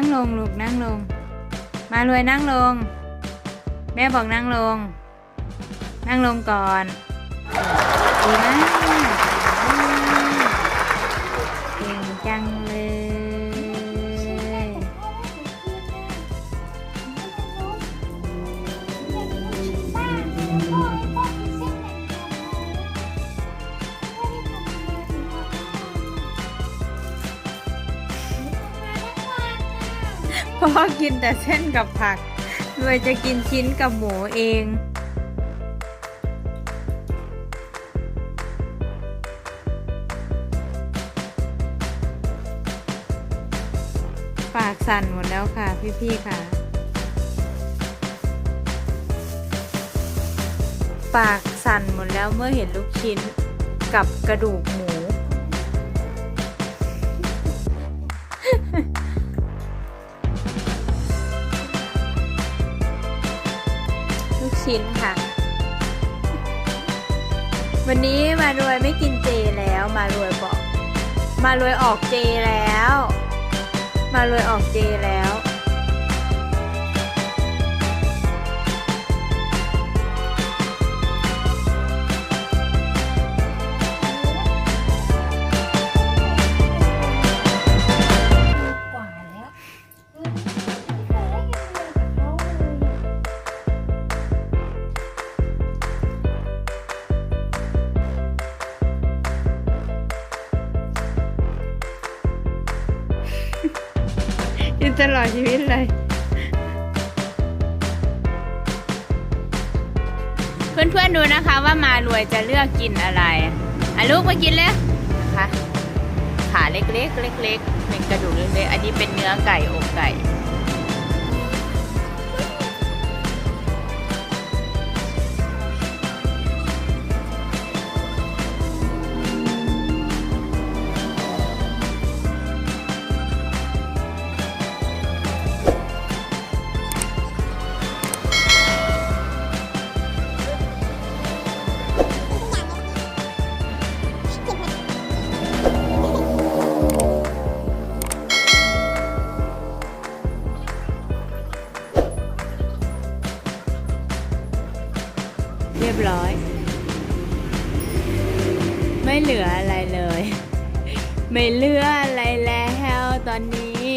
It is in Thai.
นั่งลงลูกนั่งลง มารวยนั่งลง แม่บอกนั่งลง นั่งลงก่อนดีมากเก่งจังเลย พ่อกินแต่เส้นกับผักรวยจะกินชิ้นกับหมูเองปากสั่นหมดแล้วค่ะพี่ๆค่ะ ปากสั่นหมดแล้วเมื่อเห็นลูกชิ้นกับกระดูกหมู ชิ้นค่ะ วันนี้มารวยไม่กินเจแล้ว มารวยบอก มารวยออกเจแล้ว มารวยออกเจแล้ว ตลอดชีวิตเลย เพื่อนๆดูนะคะว่ามารวยจะเลือกกินอะไรอะลูกมากินเลยนะคะขาเล็กๆเล็กๆเป็นกระดูกเล็กๆอันนี้เป็นเนื้อไก่อกไก่ รียบร้อย ไม่เหลืออะไรเลย ไม่เหลืออะไรแล้วตอนนี้